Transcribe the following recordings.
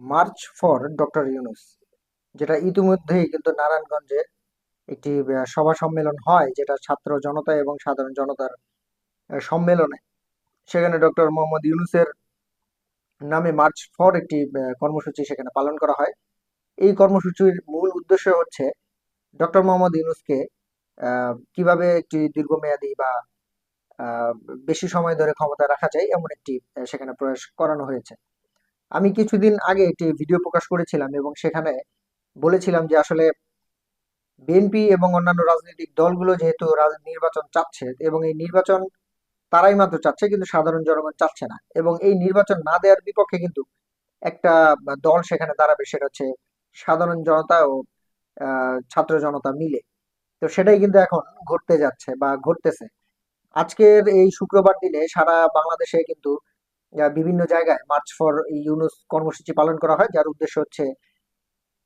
March for doctor Yunus, যেটা ইতিমধ্যেই কিন্তু নারায়ণগঞ্জে একটি সভা সম্মেলন হয়, যেটা ছাত্র জনতা এবং সাধারণ জনতার সম্মেলনে। সেখানে ডক্টর মোহাম্মদ ইউনুসের নামে মার্চ ফর একটি কর্মসূচি সেখানে পালন করা হয়। এই কর্মসূচির মূল উদ্দেশ্য হচ্ছে ডক্টর মোহাম্মদ ইউনুসকে কীভাবে একটি দীর্ঘমেয়াদী বা বেশি সময় ধরে ক্ষমতা রাখা যায়, এমন একটি সেখানে প্রয়াস করানো হয়েছে। আমি কিছুদিন আগে একটি ভিডিও প্রকাশ করেছিলাম এবং সেখানে বলেছিলাম যে আসলে বিএনপি এবং অন্যান্য রাজনৈতিক দলগুলো যেহেতু নির্বাচন চাচ্ছে এবং এই নির্বাচন তারাই মাত্র চাচ্ছে কিন্তু সাধারণ জনগণ চাচ্ছে না এবং এই নির্বাচন না দেওয়ার বিপক্ষে কিন্তু একটা দল সেখানে দাঁড়াবে সেটা হচ্ছে সাধারণ জনতা ও ছাত্র জনতা মিলে। তো সেটাই কিন্তু এখন ঘটতে যাচ্ছে বা ঘটতেছে। আজকের এই শুক্রবার দিনে সারা বাংলাদেশে কিন্তু বিভিন্ন জায়গায় মার্চ ফর ইউনুস কর্মসূচি পালন করা হয়, যার উদ্দেশ্য হচ্ছে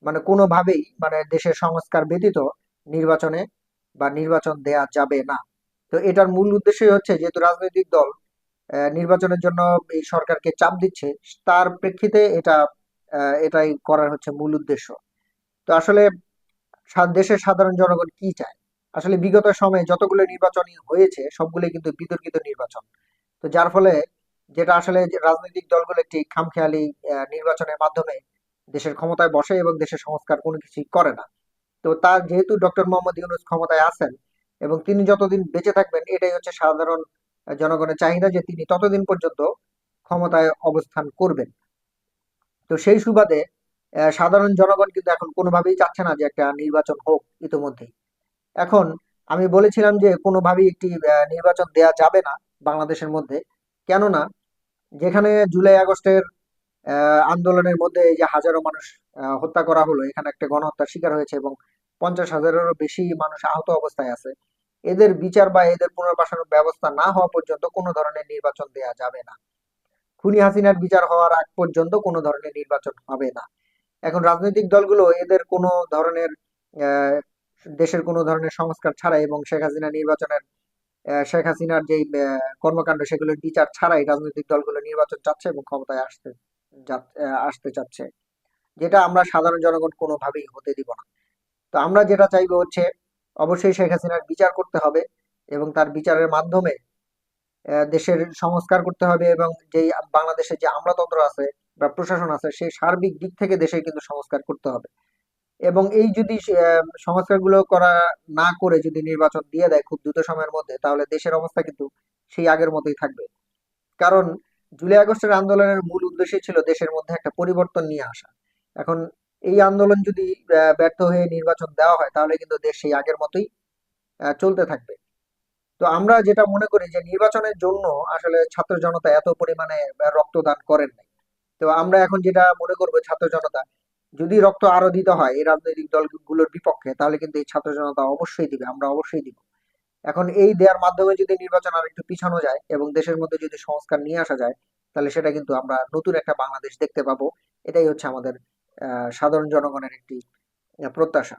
মানে কোনোভাবেই মানে দেশের সংস্কার ব্যতীত নির্বাচনে বা নির্বাচন দেয়া যাবে না। তো এটার মূল উদ্দেশ্যই হচ্ছে, যেহেতু রাজনৈতিক দল নির্বাচনের জন্য এই সরকারকে চাপ দিচ্ছে, তার প্রেক্ষিতে এটা এটাই করার হচ্ছে মূল উদ্দেশ্য। তো আসলে দেশের সাধারণ জনগণ কি চায়? আসলে বিগত সময়ে যতগুলো নির্বাচনই হয়েছে, সবগুলোই কিন্তু বিতর্কিত নির্বাচন। তো যার ফলে যেটা আসলে রাজনৈতিক দলগুলো একটি খামখেয়ালি নির্বাচনের মাধ্যমে দেশের ক্ষমতায় বসে এবং দেশের সংস্কার কোনো কিছুই করে না। তো তার যেহেতু ডক্টর মোহাম্মদ ইউনূস ক্ষমতায় আছেন এবং তিনি যতদিন বেঁচে থাকবেন, এটাই হচ্ছে সাধারণ জনগণের চাহিদা যে তিনি ততদিন পর্যন্ত ক্ষমতায় অবস্থান করবেন। তো সেই সুবাদে সাধারণ জনগণ কিন্তু এখন কোনোভাবেই চাচ্ছে না যে একটা নির্বাচন হোক ইতোমধ্যেই। এখন আমি বলেছিলাম যে কোনোভাবেই একটি নির্বাচন দেয়া যাবে না বাংলাদেশের মধ্যে। কেননা যেখানে জুলাই আগস্টের আন্দোলনের মধ্যে এই যে হাজারো মানুষ হত্যা করা হলো, এখানে একটা গণহত্যার শিকার হয়েছে এবং পঞ্চাশ হাজারেরও বেশি মানুষ আহত অবস্থায় আছে, এদের বিচার বা এদের পুনর্বাসনের ব্যবস্থা না হওয়া পর্যন্ত কোনো ধরনের নির্বাচন দেয়া যাবে না। খুনি হাসিনার বিচার হওয়ার আগ পর্যন্ত কোনো ধরনের নির্বাচন হবে না। এখন রাজনৈতিক দলগুলো এদের কোনো ধরনের দেশের কোনো ধরনের সংস্কার ছাড়াই এবং শেখ হাসিনা নির্বাচনের শেখ হাসিনার যে কর্মকাণ্ড সেগুলোর বিচার ছাড়াই রাজনৈতিক দলগুলো নির্বাচন চাচ্ছে এবং ক্ষমতায় আসতে আসতে চাচ্ছে। যেটা আমরা সাধারণ জনগণ কোনোভাবেই হতে দিব না। তো আমরা যেটা চাইব হচ্ছে, অবশ্যই শেখ হাসিনার বিচার করতে হবে এবং তার বিচারের মাধ্যমে দেশের সংস্কার করতে হবে এবং যেই বাংলাদেশে যে আমলাতন্ত্র আছে বা প্রশাসন আছে, সেই সার্বিক দিক থেকে দেশের কিন্তু সংস্কার করতে হবে। এবং এই যদি সংস্কারগুলো করা না করে যদি নির্বাচন দিয়ে দেয় খুব দ্রুত সময়ের মধ্যে, তাহলে দেশের অবস্থা কিন্তু সেই আগের মতোই থাকবে। কারণ জুলাই আগস্টের আন্দোলনের মূল উদ্দেশ্যই ছিল দেশের মধ্যে একটা পরিবর্তন নিয়ে আসা। এখন এই আন্দোলন যদি ব্যর্থ হয়ে নির্বাচন দেওয়া হয়, তাহলে কিন্তু দেশ সেই আগের মতোই চলতে থাকবে। তো আমরা যেটা মনে করি যে নির্বাচনের জন্য আসলে ছাত্র জনতা এত পরিমাণে রক্তদান করেন নাই। তো আমরা এখন যেটা মনে করব ছাত্র জনতা যদি রক্ত আরও দিতে হয় এই রাজনৈতিক দলগুলোর বিপক্ষে, তাহলে কিন্তু এই ছাত্র জনতা অবশ্যই দিবে, আমরা অবশ্যই দিব। এখন এই দেওয়ার মাধ্যমে যদি নির্বাচন আর একটু পিছানো যায় এবং দেশের মধ্যে যদি সংস্কার নিয়ে আসা যায়, তাহলে সেটা কিন্তু আমরা নতুন একটা বাংলাদেশ দেখতে পাবো। এটাই হচ্ছে আমাদের সাধারণ জনগণের একটি প্রত্যাশা।